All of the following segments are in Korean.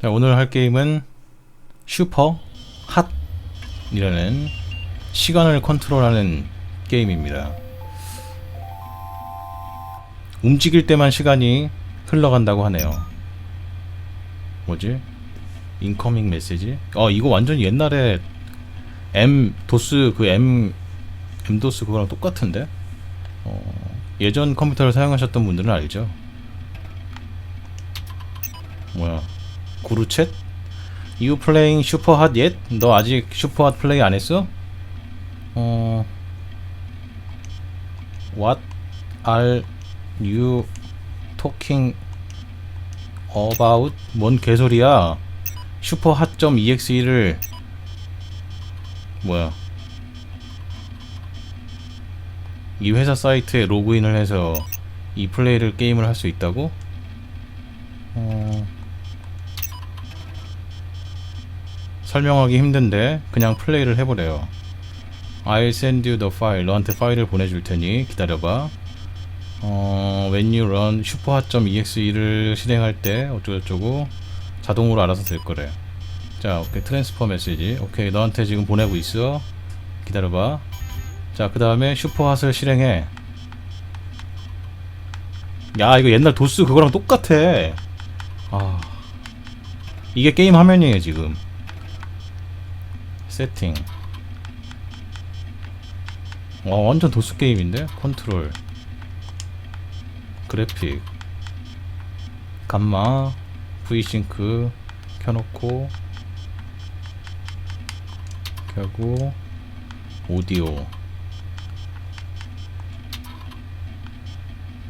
자, 오늘 할 게임은 슈퍼 핫이라는 시간을 컨트롤하는 게임입니다. 움직일 때만 시간이 흘러간다고 하네요. 뭐지? 인커밍 메시지? 어, 이거 완전 옛날에 M 도스 그 M M 도스 그거랑 똑같은데? 어, 예전 컴퓨터를 사용하셨던 분들은 알죠? 뭐야? 구루챗? You playing super hot yet? 너 아직 슈퍼 핫 플레이 안 했어? 어 What are you talking about? 뭔 개소리야? 슈퍼 핫.exe를 뭐야? 이 회사 사이트에 로그인을 해서 이 플레이를 게임을 할 수 있다고? 어... 설명하기 힘든데 그냥 플레이를 해보래요. I'll send you the file. 너한테 파일을 보내줄 테니 기다려봐. 어, when you run superhot.exe를 실행할 때 어쩌고저쩌고 자동으로 알아서 될 거래. 자, 오케이 트랜스퍼 메시지. 오케이 너한테 지금 보내고 있어. 기다려봐. 자, 그 다음에 슈퍼핫을 실행해. 야, 이거 옛날 도스 그거랑 똑같아. 아, 이게 게임 화면이에요 지금. 세팅. 와 완전 도스 게임인데? 컨트롤. 그래픽. 감마 V싱크 켜놓고 켜고 오디오.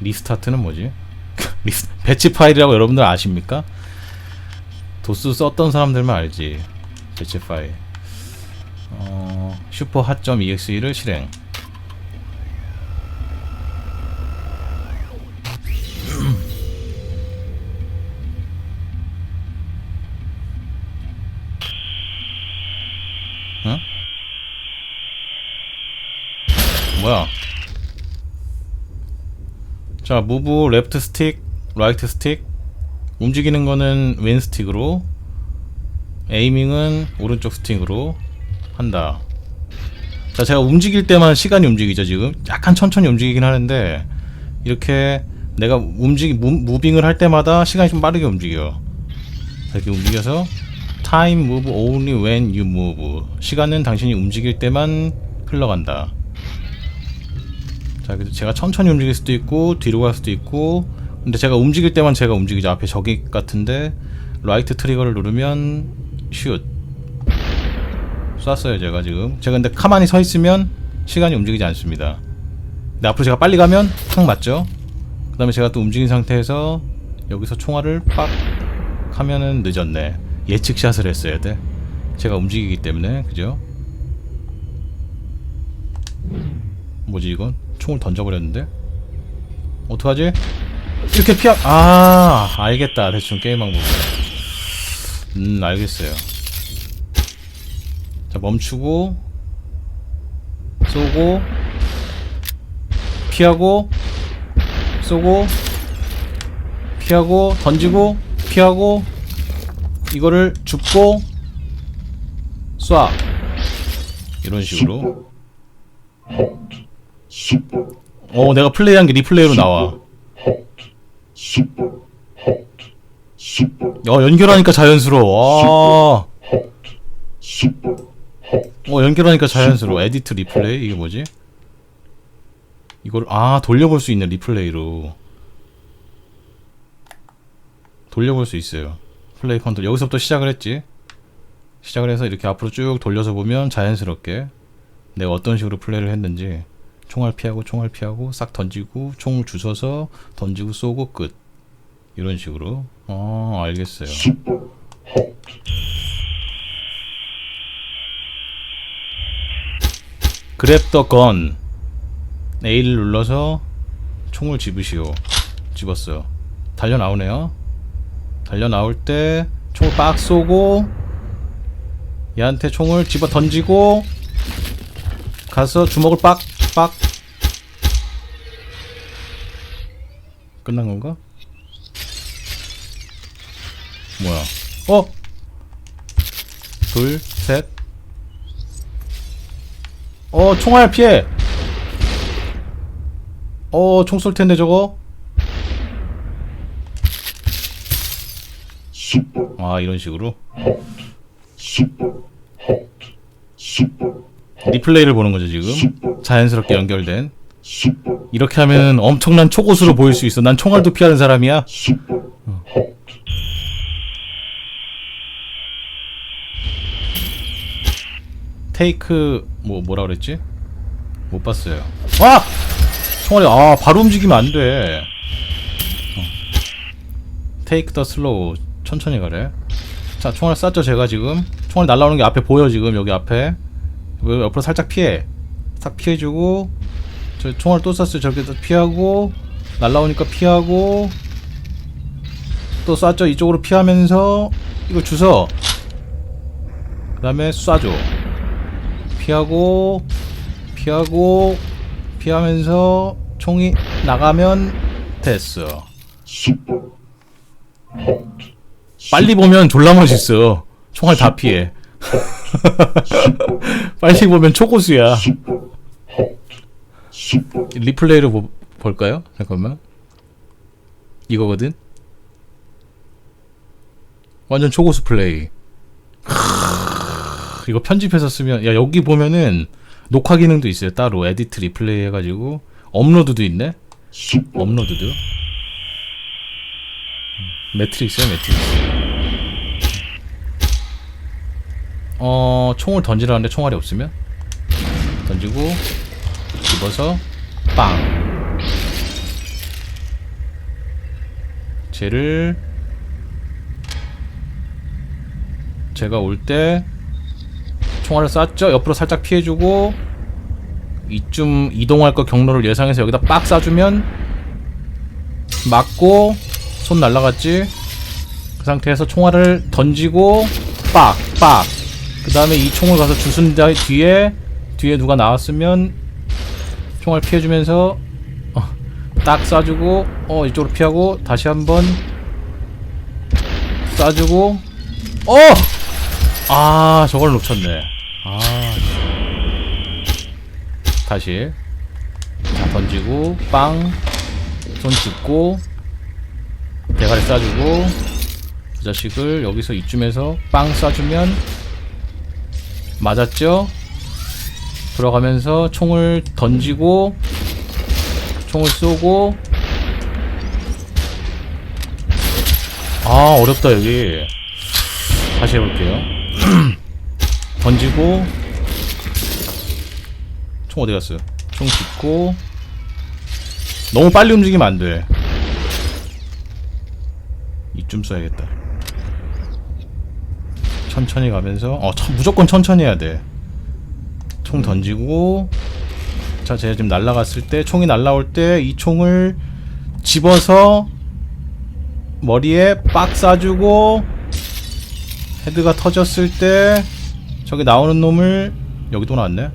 리스타트는 뭐지? 리스, 배치 파일이라고 여러분들 아십니까? 도스 썼던 사람들만 알지 배치 파일. 어, 슈퍼 핫.exe를 실행. 응? 뭐야? 자, 무브 레프트 스틱, 라이트 스틱. 움직이는 거는 왼 스틱으로, 에이밍은 오른쪽 스틱으로 한다. 자, 제가 움직일 때만 시간이 움직이죠, 지금. 약간 천천히 움직이긴 하는데, 이렇게 내가 움직이, 무, 무빙을 할 때마다 시간이 좀 빠르게 움직여. 이렇게 움직여서, time move only when you move. 시간은 당신이 움직일 때만 흘러간다. 자, 그래서 제가 천천히 움직일 수도 있고, 뒤로 갈 수도 있고, 근데 제가 움직일 때만 제가 움직이죠. 앞에 저기 같은데, 라이트 트리거를 누르면, 슛. 쐈어요 제가 지금. 제가 근데 가만히 서 있으면 시간이 움직이지 않습니다. 근데 앞으로 제가 빨리 가면 탁 맞죠? 그 다음에 제가 또 움직인 상태에서 여기서 총알을 빡 하면은 늦었네. 예측샷을 했어야 돼. 제가 움직이기 때문에 그죠? 뭐지 이건? 총을 던져버렸는데? 어떡하지? 이렇게 피하 아 알겠다. 대충 게임 방법 음 알겠어요 자 멈추고 쏘고 피하고 쏘고 피하고 던지고 피하고 이거를 줍고 쏴. 이런 식으로. 어 내가 플레이한 게 리플레이로 나와. 어 연결하니까 자연스러워. 와. 어 연결하니까 자연스러워. 에디트 리플레이 이게 뭐지? 이걸 아 돌려볼 수 있는 리플레이로. 돌려볼 수 있어요. 플레이 컨트롤 여기서부터 시작을 했지? 시작을 해서 이렇게 앞으로 쭉 돌려서 보면 자연스럽게 내가 어떤 식으로 플레이를 했는지 총알 피하고 총알 피하고 싹 던지고 총을 주워서 던지고 쏘고 끝. 이런 식으로. 어 알겠어요 그랩 더건 A를 눌러서 총을 집으시오 집었어요 달려 나오네요 달려 나올 때 총을 빡 쏘고 얘한테 총을 집어 던지고 가서 주먹을 빡 빡 끝난 건가? 뭐야 어? 둘, 셋. 어, 총알 피해. 어, 총 쏠 텐데 저거. 아, 이런 식으로. 리플레이를 보는 거죠, 지금. 자연스럽게 연결된. 이렇게 하면 엄청난 초고수로 보일 수 있어. 난 총알도 피하는 사람이야. super, 테이크 뭐 뭐라 그랬지? 못 봤어요. 아! 총알이 아 바로 움직이면 안 돼. 테이크 더 슬로우 천천히 가래. 자 총알 쐈죠 제가 지금. 총알 날라오는 게 앞에 보여 지금 여기 앞에. 왜 옆으로 살짝 피해. 싹 피해주고 저 총알 또 쐈어요 저렇게 또 피하고 날라오니까 피하고 또 쐈죠 이쪽으로 피하면서 이거 주서 그 다음에 쏴줘. 피하고 피하고 피하면서 총이 나가면 됐어. 빨리 보면 졸라 멋있어. 총알 다 피해. 빨리 보면 초고수야. 리플레이를 보, 볼까요? 잠깐만. 이거거든. 완전 초고수 플레이. 이거 편집해서 쓰면 야 여기 보면은 녹화 기능도 있어요. 따로 에디트 리플레이 해가지고. 업로드도 있네. 업로드도? 음, 매트릭스야 매트릭스. 어 총을 던지라는데 총알이 없으면? 던지고 집어서 빵. 쟤를 제가 올때 총알을 쐈죠. 옆으로 살짝 피해주고 이쯤 이동할 거 경로를 예상해서 여기다 빡 쏴주면 맞고 손 날라갔지. 그 상태에서 총알을 던지고 빡 빡. 그 다음에 이 총을 가서 주순 다- 뒤에 뒤에 누가 나왔으면 총알 피해주면서 어, 딱 쏴주고 어 이쪽으로 피하고 다시 한번 쏴주고 어! 아 저걸 놓쳤네 아 다시. 자 던지고 빵. 손 짚고 대가리 쏴주고 이 자식을 여기서 이쯤에서 빵 쏴주면 맞았죠? 들어가면서 총을 던지고 총을 쏘고. 아 어렵다 여기. 다시 해볼게요 던지고 총 어디 갔어요? 총 짚고 너무 빨리 움직이면 안 돼. 이쯤 써야겠다. 천천히 가면서 어 천- 무조건 천천히 해야 돼. 총 던지고 자 제가 지금 날라갔을 때 총이 날라올 때 이 총을 집어서 머리에 빡 쏴주고 헤드가 터졌을 때 저기 나오는 놈을 여기 또 나왔네.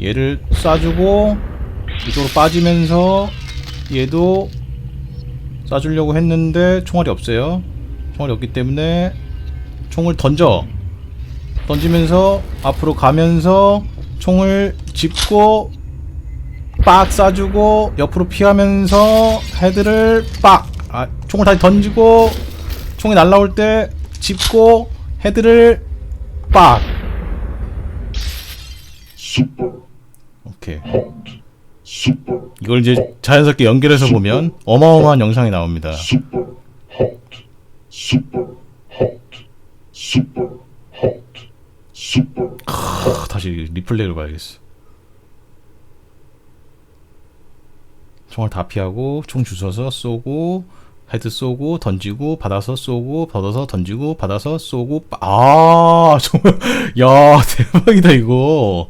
얘를 쏴주고 이쪽으로 빠지면서 얘도 쏴주려고 했는데 총알이 없어요. 총알이 없기 때문에 총을 던져 던지면서 앞으로 가면서 총을 짚고 빡 쏴주고 옆으로 피하면서 헤드를 빡 아, 총을 다시 던지고 총이 날라올 때 짚고 헤드를 빡. Super, 오케이. Hot, super, 이걸 이제 자연스럽게 연결해서 보면 어마어마한 영상이 나옵니다. super, hot, super, hot, super, hot, super, 아, 다시 리플레이를 봐야겠어. 총알 다 피하고 총 주워서 쏘고 헤드 쏘고 던지고 받아서 쏘고 받아서 던지고 받아서 쏘고 빠- 아 정말 야 대박이다 이거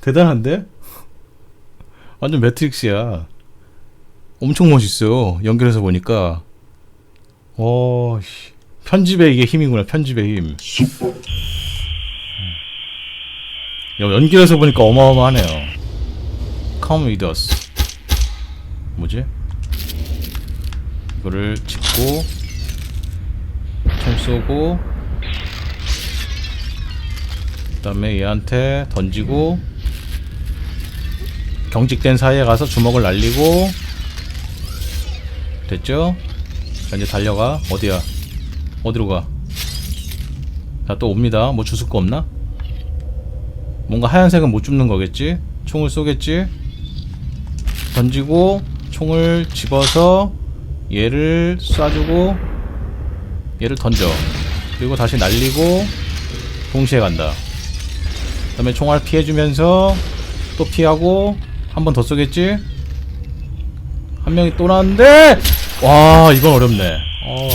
대단한데 완전 매트릭스야 엄청 멋있어 연결해서 보니까 어 씨. 편집에 이게 힘이구나 편집의 힘 super, 야, 연결해서 보니까 어마어마하네요. Come with us. 뭐지? 이거를 짚고 총 쏘고 그 다음에 얘한테 던지고 경직된 사이에 가서 주먹을 날리고 됐죠? 자 이제 달려가 어디야 어디로 가? 자 또 옵니다 뭐 주술 거 없나? 뭔가 하얀색은 못 줍는 거겠지? 총을 쏘겠지? 던지고 총을 집어서 얘를 쏴주고 얘를 던져 그리고 다시 날리고 동시에 간다 그 다음에 총알 피해주면서 또 피하고 한 번 더 쏘겠지? 한 명이 또 나왔는데 와 이건 어렵네 어.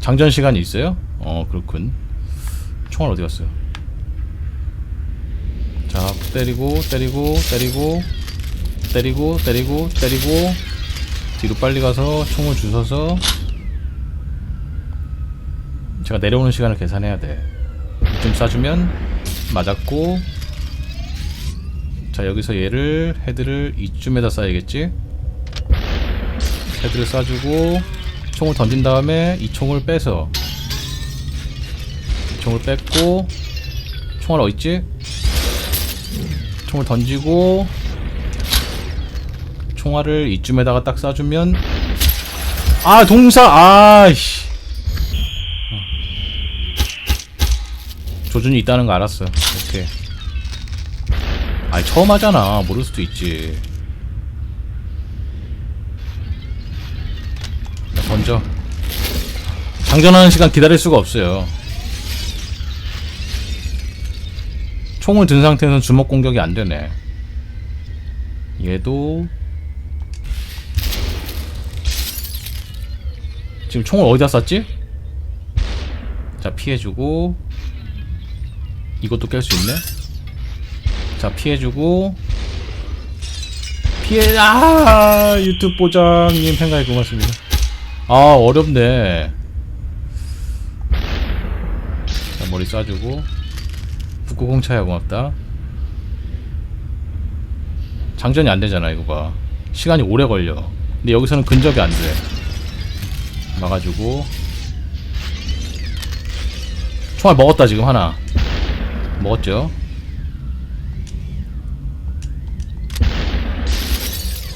장전 시간이 있어요? 어 그렇군 총알 어디 갔어요? 자 때리고 때리고 때리고 때리고 때리고 때리고 뒤로 빨리 가서 총을 주워서 제가 내려오는 시간을 계산해야 돼 이쯤 쏴주면 맞았고 자 여기서 얘를 헤드를 이쯤에다 쏴야겠지 헤드를 쏴주고 총을 던진 다음에 이 총을 빼서 이 총을 뺐고 총알 어딨지? 총을 던지고 총알을 이쯤에다가 딱 쏴주면 아 동사 아이씨. 조준이 있다는 거 알았어 오케이. 아니 처음 하잖아. 모를 수도 있지. 자, 던져 장전하는 시간 기다릴 수가 없어요. 총을 든 상태에서는 주먹 공격이 안 되네. 얘도 지금 총을 어디다 쐈지? 자 피해주고. 이것도 깰 수 있네. 자 피해주고. 피해 아 유튜브 보장님 생각이 고맙습니다. 아 어렵네. 자 머리 쏴주고. 북구공차야 고맙다. 장전이 안 되잖아 이거 봐. 시간이 오래 걸려. 근데 여기서는 근접이 안돼 막아주고. 총알 먹었다 지금 하나. 먹었죠?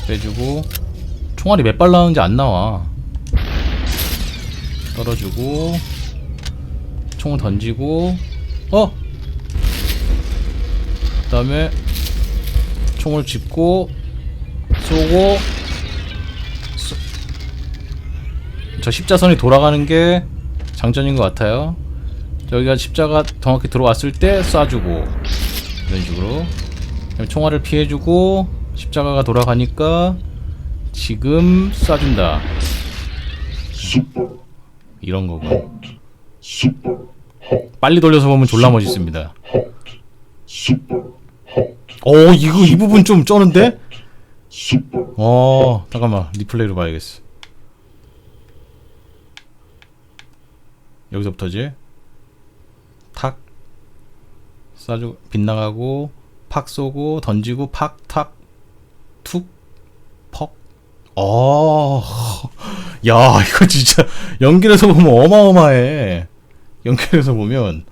빼주고. 총알이 몇 발 나오는지 안 나와. 떨어주고. 총을 던지고. 어? 그 다음에 총을 짚고 쏘고 쏘... 저 십자선이 돌아가는 게 장전인 것 같아요. 여기가 십자가 정확히 들어왔을 때 쏴주고 이런 식으로. 총알을 피해주고 십자가가 돌아가니까 지금 쏴준다. 이런 거고 빨리 돌려서 보면 졸라 멋있습니다. 오 이거 이 부분 좀 쩌는데? 어 잠깐만. 리플레이로 봐야겠어 여기서부터지 탁 쏴주고 빗나가고 팍 쏘고 던지고 팍탁 툭퍽. 어. 야 이거 진짜 연결해서 보면 어마어마해. 연결해서 보면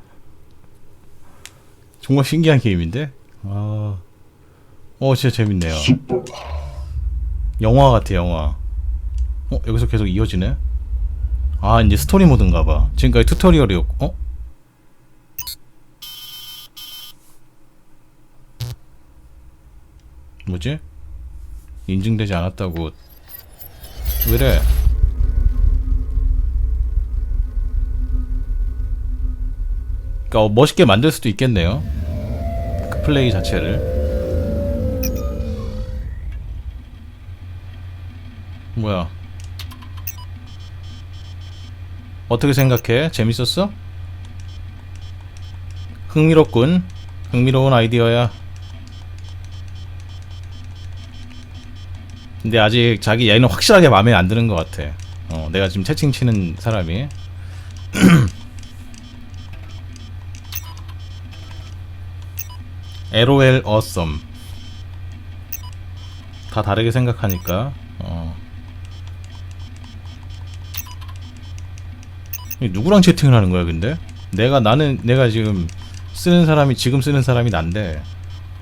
정말 신기한 게임인데? 아. 어 진짜 재밌네요. 영화 같아 영화. 어 여기서 계속 이어지네 아 이제 스토리 모드인가 봐 지금까지 튜토리얼이었고 어? 뭐지? 인증되지 않았다고 왜래 그니까 어, 멋있게 만들 수도 있겠네요 그 플레이 자체를 뭐야? 어떻게 생각해? 재밌었어? 흥미롭군. 흥미로운 아이디어야. 근데 아직 자기 얘는 확실하게 마음에 안 드는 것 같아. 어, 내가 지금 채팅 치는 사람이. LOL awesome. 다 다르게 생각하니까. 어. 이게 누구랑 채팅을 하는 거야 근데? 내가 나는 내가 지금 쓰는 사람이 지금 쓰는 사람이 난데.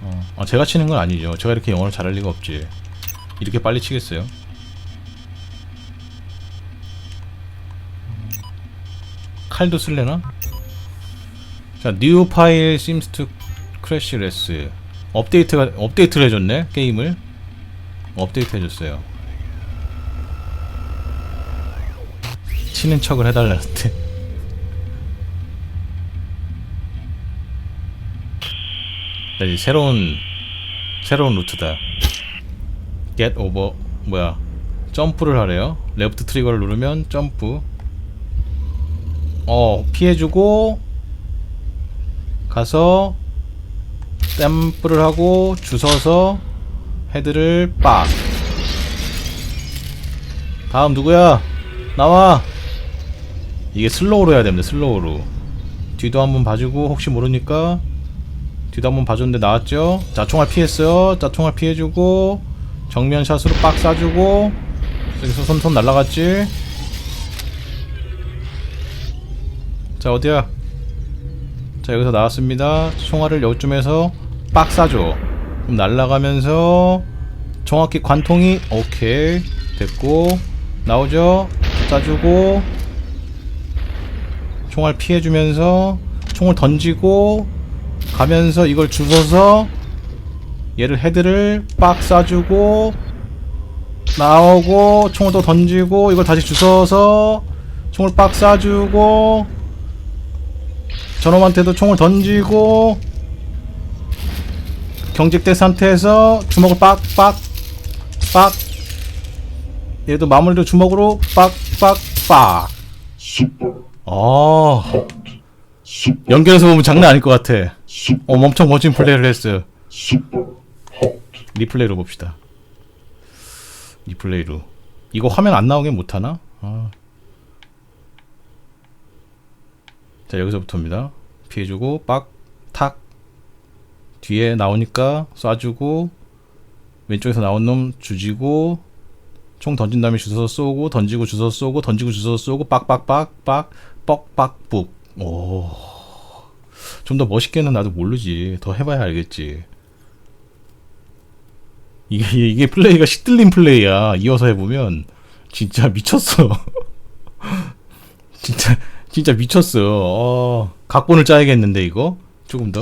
어, 아, 제가 치는 건 아니죠. 제가 이렇게 영어를 잘할 리가 없지. 이렇게 빨리 치겠어요? 칼도 쓸래나? 자 new file seems to crash less 업데이트가 업데이트를 해줬네 게임을. 업데이트 해줬어요 치는 척을 해달라는데. 네, 이제 새로운 새로운 루트다. get over 뭐야 점프를 하래요. 레프트 트리거를 누르면 점프. 어 피해주고 가서 댐프를 하고 주워서 헤드를 빡. 다음 누구야? 나와 이게 슬로우로 해야 됩니다 슬로우로. 뒤도 한번 봐주고 혹시 모르니까. 뒤도 한번 봐줬는데 나왔죠? 자 총알 피했어요. 자 총알 피해주고 정면 샷으로 빡 쏴주고. 여기서 손손 날라갔지? 자 어디야? 자 여기서 나왔습니다. 총알을 요쯤에서 빡 쏴줘. 그럼 날라가면서 정확히 관통이 오케이. 됐고 나오죠? 쏴주고 총알 피해주면서 총을 던지고 가면서 이걸 주워서 얘를 헤드를 빡 쏴주고 나오고 총을 또 던지고 이걸 다시 주워서 총을 빡 쏴주고 저놈한테도 총을 던지고 경직된 상태에서 주먹을 빡빡 빡. 얘도 마무리도 주먹으로 빡빡빡. super, 아. 연결해서 보면 장난 아닐 것 같아. 어 엄청 멋진 플레이를 했어요. 리플레이로 봅시다. 리플레이로. 이거 화면 안 나오게 못하나? 아. 자 여기서부터입니다. 피해주고 빡 탁. 뒤에 나오니까 쏴주고 왼쪽에서 나온 놈 주지고 총 던진 다음에 주워서 쏘고 던지고 주워서 쏘고 던지고 주워서 쏘고 빡빡빡빡 뻑빡북. 오 좀 더 멋있게는 나도 모르지. 더 해봐야 알겠지. 이게 이게 플레이가 시들린 플레이야. 이어서 해보면 진짜 미쳤어. 진짜 진짜 미쳤어. 어, 각본을 짜야겠는데 이거? 조금 더.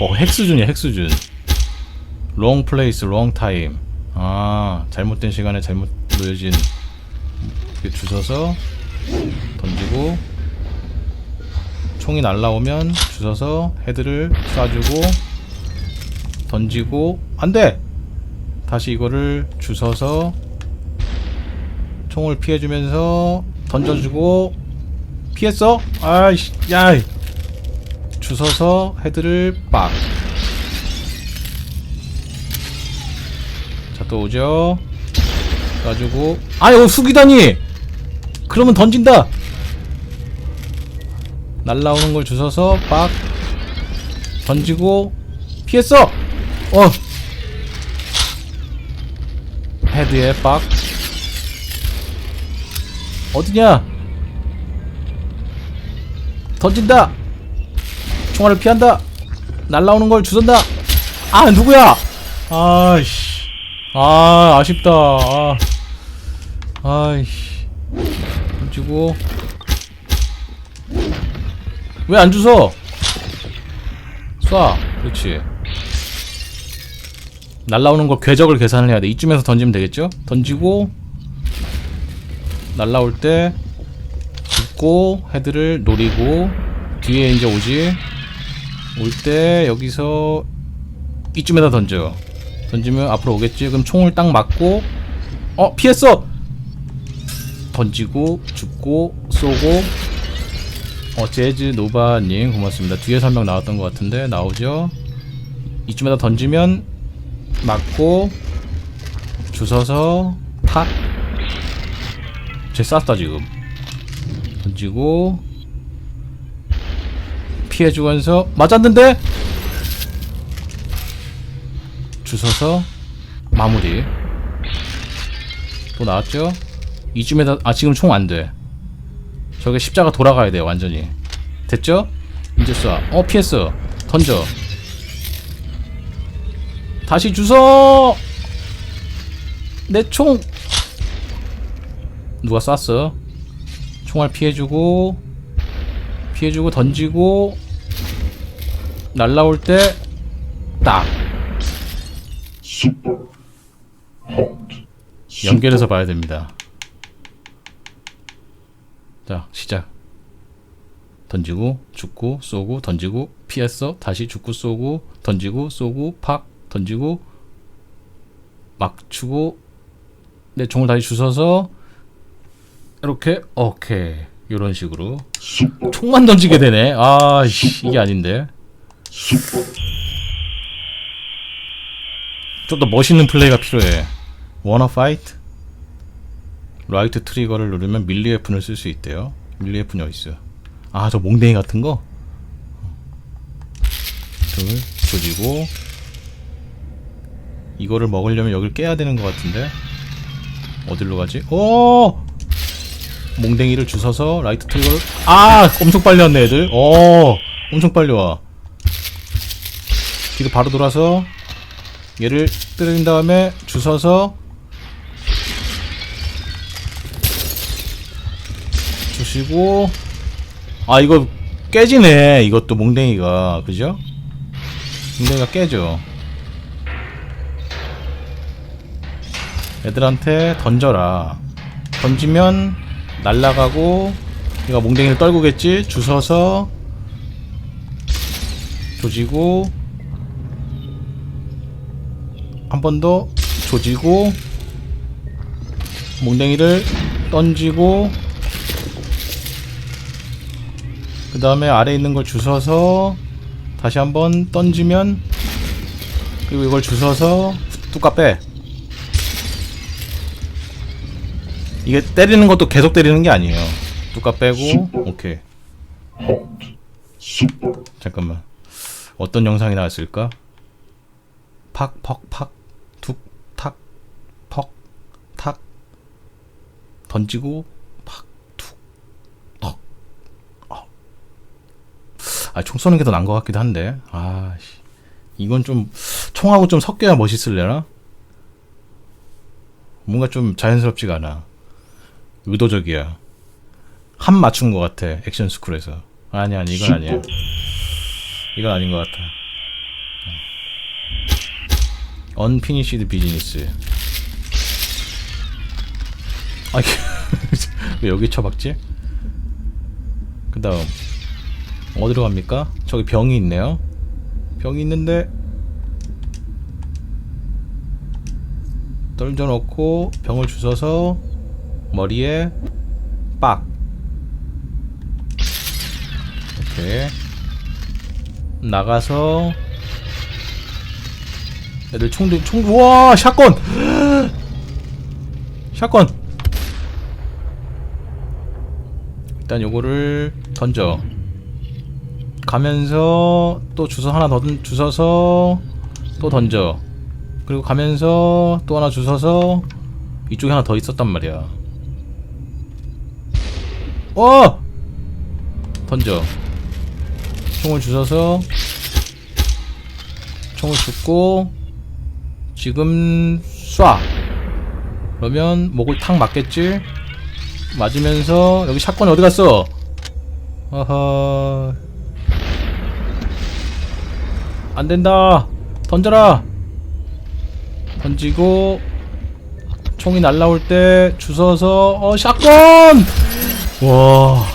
어, 핵 수준이야, 핵 수준. long place, long time. 아, 잘못된 시간에 잘못 놓여진 이렇게 주워서 던지고 총이 날라오면 주워서 헤드를 쏴주고 던지고 안 돼. 다시 이거를 주워서 총을 피해주면서 던져주고 피했어? 아이씨, 야. 주워서 헤드를 빡. 자, 또 오죠. 쏴주고. 아유, 숙이다니! 그러면 던진다! 날라오는 걸 주워서 빡. 던지고. 피했어! 어! 헤드에 빡. 어디냐? 던진다! 총알을 피한다. 날라오는 걸 주선다. 아 누구야? 아이씨. 아 아쉽다. 아. 아이씨. 던지고. 왜 안 주서? 쏴. 그렇지. 날라오는 걸 궤적을 계산을 해야 돼. 이쯤에서 던지면 되겠죠? 던지고 날라올 때 죽고 헤드를 노리고 뒤에 이제 오지. 올 때 여기서 이쯤에다 던져 던지면 앞으로 오겠지 그럼 총을 딱 맞고 어 피했어 던지고 죽고 쏘고. 어 재즈 노바님 고맙습니다. 뒤에서 한 명 나왔던 것 같은데 나오죠? 이쯤에다 던지면 맞고 주워서 탁쟤 쐈다 지금. 던지고. 피해주면서 맞았는데 주워서 마무리. 또 나왔죠? 이쯤에다 아 지금 총 안 돼. 저게 십자가 돌아가야 돼 완전히. 됐죠? 이제 쏴. 어 피했어. 던져. 다시 주워. 내 총. 누가 쐈어? 총알 피해주고 피해주고 던지고 날라올 때 딱 연결해서 봐야 됩니다. 자 시작. 던지고 죽고 쏘고 던지고 피했어 다시 죽고 쏘고 던지고 쏘고 팍 던지고 막추고 내 총을 다시 주워서 이렇게 오케이. 이런 식으로. 총만 던지게 되네. 아 씨, 이게 아닌데. 좀 더 멋있는 플레이가 필요해. Wanna fight? 라이트 트리거를 누르면 밀리 웨폰을 쓸 수 있대요 밀리 웨폰이 어딨어 아저 몽댕이 같은 거? 둘 조지고 이거를 먹으려면 여길 깨야 되는 것 같은데 어디로 가지? 오! 몽댕이를 주워서 라이트 트리거를 아! 엄청 빨리 왔네 애들 오! 엄청 빨리 와 뒤로 바로 돌아서 얘를 때린 다음에 주워서 주시고. 아 이거 깨지네 이것도 몽댕이가. 그죠? 몽댕이가 깨져. 애들한테 던져라. 던지면 날라가고 얘가 몽댕이를 떨구겠지? 주워서 조지고 한 번 더 조지고 몽댕이를 던지고 그 다음에 아래 있는 걸 주워서 다시 한번 던지면 그리고 이걸 주워서 뚜까 빼. 이게 때리는 것도 계속 때리는 게 아니에요. 뚜까 빼고 오케이. 잠깐만. 어떤 영상이 나왔을까? 팍, 퍽, 팍, 툭, 탁, 퍽, 탁. 던지고 팍, 툭, 턱 어. 아, 총 쏘는 게 더 나은 것 같기도 한데 아, 씨. 이건 좀 총하고 좀 섞여야 멋있을려나? 뭔가 좀 자연스럽지가 않아 의도적이야 한 맞춘 것 같아 액션 스쿨에서 아니 아니 이건 아니야 이건 아닌 것 같아. 언피니시드 비즈니스. 아, 왜 여기 쳐박지? 그 다음, 어디로 갑니까? 저기 병이 있네요. 병이 있는데, 떨져 놓고, 병을 주워서, 머리에, 빡. 이렇게. 나가서 애들 총들 총 우와 샷건 샷건 일단 요거를 던져 가면서 또 주워 하나 더 던- 주워서 또 던져. 그리고 가면서 또 하나 주워서 이쪽에 하나 더 있었단 말이야. 어! 던져. 총을 주워서 총을 줍고 지금 쏴. 그러면 목을 탁 맞겠지? 맞으면서 여기 샷건이 어디 갔어? 어허 안 된다. 던져라. 던지고 총이 날라올 때 주워서 어 샷건! 와.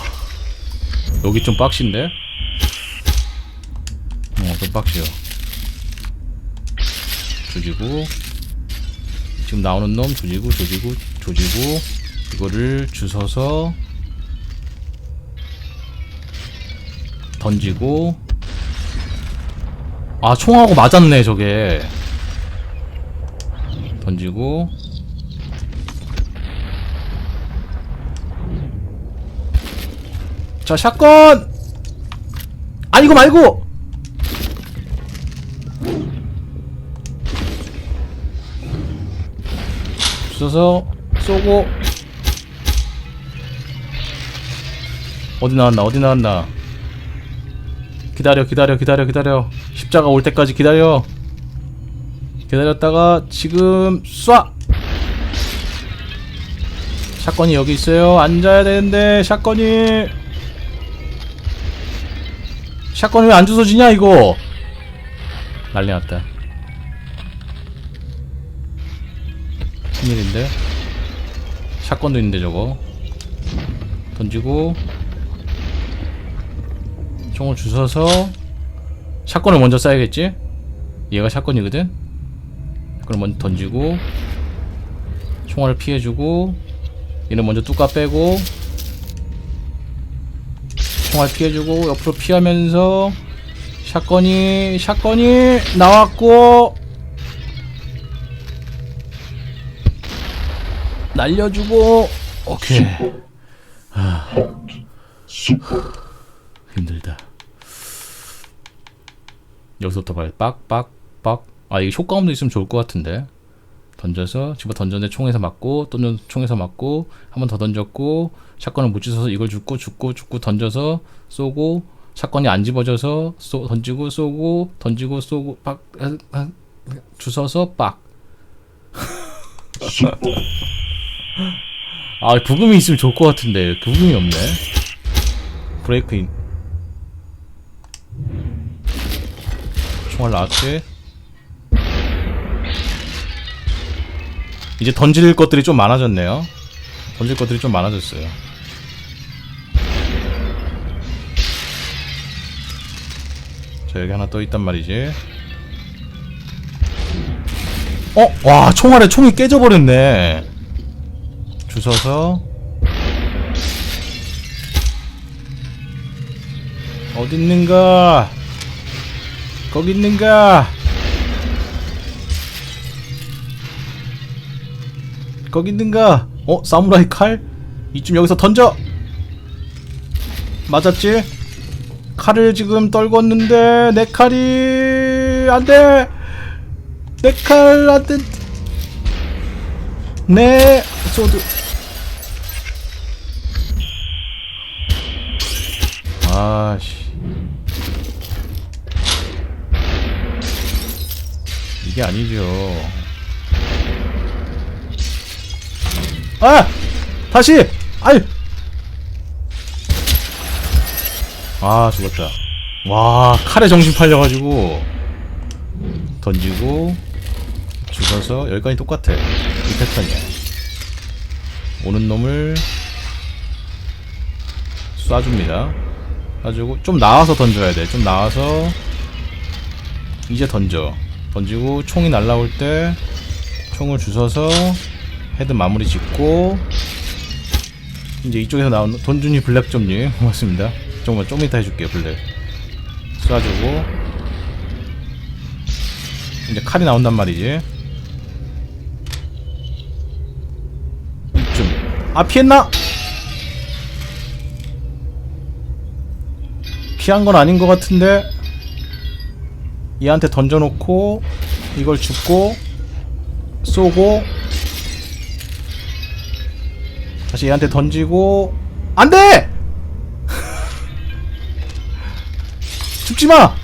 여기 좀 빡신데? 어, 좀 빡시요. 조지고. 지금 나오는 놈 조지고 조지고 조지고. 이거를 주워서 던지고 아 총하고 맞았네 저게. 던지고. 자 샷건! 아 이거 말고! 주워서 쏘고. 어디 나왔나 어디 나왔나? 기다려 기다려 기다려 기다려 십자가 올 때까지 기다려. 기다렸다가 지금 쏴! 샷건이 여기 있어요. 앉아야 되는데 샷건이. 샷건이 왜 안 주워지냐 이거? 난리 났다. 큰일인데? 샷건도 있는데 저거. 던지고. 총을 주워서 샷건을 먼저 쏴야겠지? 얘가 샷건이거든? 그럼 먼저 던지고 총알을 피해주고 얘는 먼저 뚜까 빼고 총알 피해주고 옆으로 피하면서 샷건이 샷건이 나왔고 날려주고 오케이. super, 힘들다 여기서부터 봐요. 빡빡빡. 아 이게 효과음도 있으면 좋을 것 같은데. 던져서 집어 던졌는데 총에서 맞고 또는 총에서 맞고 한 번 더 던졌고 샷건을 못 주워서 이걸 죽고 죽고 죽고 던져서 쏘고 샷건이 안 집어져서 쏘 던지고 쏘고 던지고 쏘고 빡 주워서 빡. 아 부금이 있으면 좋을 것 같은데. 부금이 없네. 브레이크 인 총알 나왔지? 이제 던질 것들이 좀 많아졌네요. 던질 것들이 좀 많아졌어요. 자 여기 하나 떠 있단 말이지. 어? 와 총알에 총이 깨져버렸네. 주워서. 어디 있는가? 거기 있는가? 거기 있는가? 어? 사무라이 칼? 이쯤 여기서 던져! 맞았지? 칼을 지금 떨궜는데 내 칼이 안돼! 내 칼 안돼! 내 소드 아씨 이게 아니죠. 아! 다시! 아이 아 죽었다. 와 칼에 정신 팔려가지고. 던지고 죽어서 여기까지 똑같아. 이 패턴이야. 오는 놈을 쏴줍니다. 쏴주고 좀 나와서 던져야 돼 좀 나와서 이제 던져 던지고 총이 날라올 때 총을 주워서 헤드 마무리 짓고 이제 이쪽에서 나오는 돈준이 블랙 점님 고맙습니다. 정말 좀 이따 해줄게요 블랙. 쏴주고. 이제 칼이 나온단 말이지. 이쯤. 아 피했나? 피한 건 아닌 것 같은데 얘한테 던져놓고 이걸 줍고 쏘고 다시 얘한테 던지고 안돼! 죽지마!